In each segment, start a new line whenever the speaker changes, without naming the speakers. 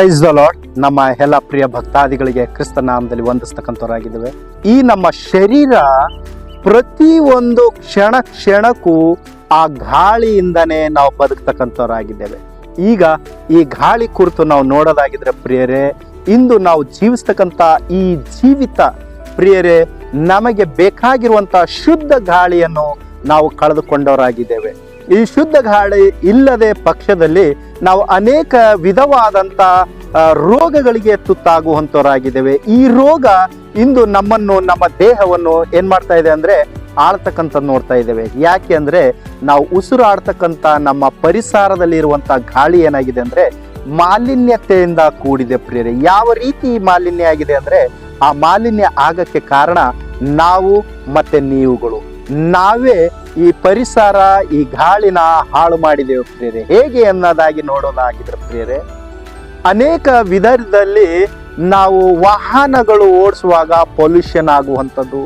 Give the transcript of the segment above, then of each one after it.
Praise the lot ನಮ್ಮ ಎಲ್ಲ ಪ್ರಿಯ ಭಕ್ತಾದಿಗಳಿಗೆ ಕ್ರಿಸ್ತ ನಾಮದಲ್ಲಿ ವಂದಿಸ್ತಕ್ಕಂಥವರಾಗಿದ್ದೇವೆ. ಈ ನಮ್ಮ ಶರೀರ ಪ್ರತಿ ಒಂದು ಕ್ಷಣ ಕ್ಷಣಕ್ಕೂ ಆ ಗಾಳಿಯಿಂದನೇ ನಾವು ಬದುಕ್ತಕ್ಕಂಥವರಾಗಿದ್ದೇವೆ. ಈಗ ಈ ಗಾಳಿ ಕುರಿತು ನಾವು ನೋಡೋದಾಗಿದ್ರೆ ಪ್ರಿಯರೇ ಇಂದು ನಾವು ಜೀವಿಸ್ತಕ್ಕಂಥ ಈ ಜೀವಿತ ಪ್ರಿಯರೇ ನಮಗೆ ಬೇಕಾಗಿರುವಂತ ಶುದ್ಧ ಗಾಳಿಯನ್ನು ನಾವು ಕಳೆದುಕೊಂಡವರಾಗಿದ್ದೇವೆ. ಈ ಶುದ್ಧ ಗಾಳಿ ಇಲ್ಲದೆ ಪಕ್ಷದಲ್ಲಿ ನಾವು ಅನೇಕ ವಿಧವಾದಂತ ಆ, ರೋಗಗಳಿಗೆ ತುತ್ತಾಗುವಂತವರಾಗಿದ್ದೇವೆ. ಈ ರೋಗ ಇಂದು ನಮ್ಮನ್ನು, ನಮ್ಮ ದೇಹವನ್ನು ಏನು ಮಾಡ್ತಾ ಇದೆ ಅಂದ್ರೆ ಆಳ್ತಕ್ಕಂಥ ನೋಡ್ತಾ ಇದ್ದೇವೆ. ಯಾಕೆ ಅಂದ್ರೆ ನಾವು ಉಸಿರಾಡ್ತಕ್ಕಂಥ ನಮ್ಮ ಪರಿಸರದಲ್ಲಿ ಇರುವಂತ ಗಾಳಿ ಏನಾಗಿದೆ ಅಂದ್ರೆ ಮಾಲಿನ್ಯತೆಯಿಂದ ಕೂಡಿದೆ ಪ್ರಿಯರೇ. ಯಾವ ರೀತಿ ಮಾಲಿನ್ಯ ಆಗಿದೆ ಅಂದ್ರೆ ಆ ಮಾಲಿನ್ಯ ಆಗಕ್ಕೆ ಕಾರಣ ನಾವು ಮತ್ತೆ ನೀವುಗಳು. ನಾವೇ ಈ ಪರಿಸರ, ಈ ಗಾಳಿನ ಹಾಳು ಮಾಡಿದೆವು ಪ್ರಿಯರೇ. ಹೇಗೆ ಅನ್ನೋದಾಗಿ ನೋಡೋದಾಗಿದ್ರೆ ಪ್ರಿಯರೇ ಅನೇಕ ವಿಧದಲ್ಲಿ ನಾವು ವಾಹನಗಳು ಓಡಿಸುವಾಗ ಪೊಲ್ಯೂಷನ್ ಆಗುವಂಥದ್ದು.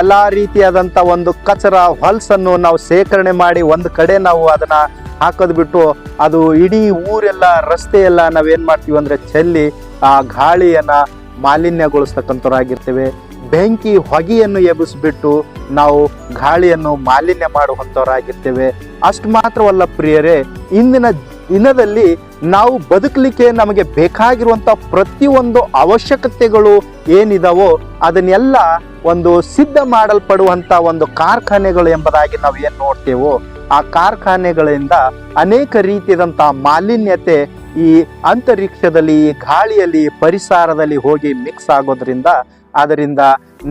ಎಲ್ಲ ರೀತಿಯಾದಂಥ ಒಂದು ಕಚರ ಹೊಲಸನ್ನು ನಾವು ಸೇಕರಣೆ ಮಾಡಿ ಒಂದು ಕಡೆ ನಾವು ಅದನ್ನು ಹಾಕೋದು ಬಿಟ್ಟು ಅದು ಇಡೀ ಊರೆಲ್ಲ ರಸ್ತೆ ಎಲ್ಲ ನಾವೇನ್ ಮಾಡ್ತೀವಿ ಅಂದರೆ ಚೆಲ್ಲಿ ಆ ಗಾಳಿಯನ್ನು ಮಾಲಿನ್ಯಗೊಳಿಸ್ತಕ್ಕಂಥವ್ರಾಗಿರ್ತೇವೆ. ಬೆಂಕಿ ಹೊಗೆಯನ್ನು ಎಬ್ಬಿಸ್ಬಿಟ್ಟು ನಾವು ಗಾಳಿಯನ್ನು ಮಾಲಿನ್ಯ ಮಾಡುವಂಥವರಾಗಿರ್ತೇವೆ. ಅಷ್ಟು ಮಾತ್ರವಲ್ಲ ಪ್ರಿಯರೇ, ಇಂದಿನ ದಿನದಲ್ಲಿ ನಾವು ಬದುಕಲಿಕ್ಕೆ ನಮಗೆ ಬೇಕಾಗಿರುವಂತ ಪ್ರತಿಯೊಂದು ಅವಶ್ಯಕತೆಗಳು ಏನಿದಾವೋ ಅದನ್ನೆಲ್ಲ ಒಂದು ಸಿದ್ಧ ಮಾಡಲ್ಪಡುವಂಥ ಒಂದು ಕಾರ್ಖಾನೆಗಳು ಎಂಬುದಾಗಿ ನಾವು ಏನ್ ನೋಡ್ತೇವೋ ಆ ಕಾರ್ಖಾನೆಗಳಿಂದ ಅನೇಕ ರೀತಿಯಾದಂಥ ಮಾಲಿನ್ಯತೆ ಈ ಅಂತರಿಕ್ಷದಲ್ಲಿ ಗಾಳಿಯಲ್ಲಿ, ಪರಿಸರದಲ್ಲಿ ಹೋಗಿ ಮಿಕ್ಸ್ ಆಗೋದ್ರಿಂದ, ಅದರಿಂದ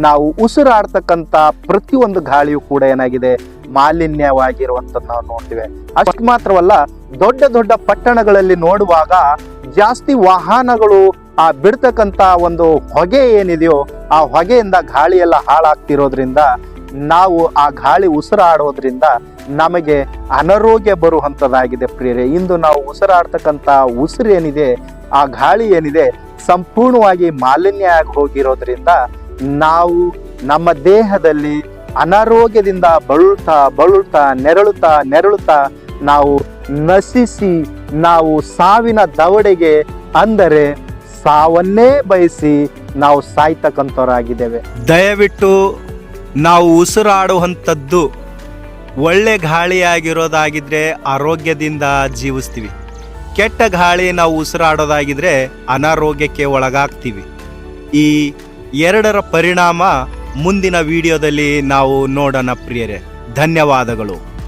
ನಾವು ಉಸಿರಾಡ್ತಕ್ಕಂಥ ಪ್ರತಿಯೊಂದು ಗಾಳಿಯು ಕೂಡ ಏನಾಗಿದೆ ಮಾಲಿನ್ಯವಾಗಿರುವಂಥದ್ದು ನಾವು ನೋಡ್ತೀವಿ. ಅಷ್ಟು ಮಾತ್ರವಲ್ಲ, ದೊಡ್ಡ ದೊಡ್ಡ ಪಟ್ಟಣಗಳಲ್ಲಿ ನೋಡುವಾಗ ಜಾಸ್ತಿ ವಾಹನಗಳು ಆ ಬಿಡ್ತಕ್ಕಂಥ ಒಂದು ಹೊಗೆ ಏನಿದೆಯೋ, ಆ ಹೊಗೆಯಿಂದ ಗಾಳಿಯೆಲ್ಲ ಹಾಳಾಗ್ತಿರೋದ್ರಿಂದ ನಾವು ಆ ಗಾಳಿ ಉಸಿರಾಡೋದ್ರಿಂದ ನಮಗೆ ಅನಾರೋಗ್ಯ ಬರುವಂಥದ್ದಾಗಿದೆ ಪ್ರಿಯರೇ. ಇಂದು ನಾವು ಉಸಿರಾಡ್ತಕ್ಕಂಥ ಉಸಿರು ಏನಿದೆ ಆ ಗಾಳಿ ಏನಿದೆ ಸಂಪೂರ್ಣವಾಗಿ ಮಾಲಿನ್ಯ ಆಗಿ ಹೋಗಿರೋದ್ರಿಂದ ನಾವು ನಮ್ಮ ದೇಹದಲ್ಲಿ ಅನಾರೋಗ್ಯದಿಂದ ಬಳಲ್ತಾ ಬಳಲ್ತಾ ನೆರಳುತ್ತಾ ನೆರಳುತ್ತಾ ನಾವು ನಶಿಸಿ, ನಾವು ಸಾವಿನ ದವಡೆಗೆ ಅಂದರೆ ಸಾವನ್ನೇ ಬಯಸಿ ನಾವು ಸಾಯ್ತಕ್ಕಂಥವರಾಗಿದ್ದೇವೆ.
ದಯವಿಟ್ಟು ನಾವು ಉಸಿರಾಡುವಂಥದ್ದು ಒಳ್ಳೆ ಗಾಳಿಯಾಗಿರೋದಾಗಿದ್ರೆ ಆರೋಗ್ಯದಿಂದ ಜೀವಿಸ್ತೀವಿ. ಕೆಟ್ಟ ಗಾಳಿ ನಾವು ಉಸಿರಾಡೋದಾಗಿದ್ರೆ ಅನಾರೋಗ್ಯಕ್ಕೆ ಒಳಗಾಗ್ತೀವಿ. ಈ ಎರಡರ ಪರಿಣಾಮ ಮುಂದಿನ ವಿಡಿಯೋದಲ್ಲಿ ನಾವು ನೋಡೋಣ ಪ್ರಿಯರೇ. ಧನ್ಯವಾದಗಳು.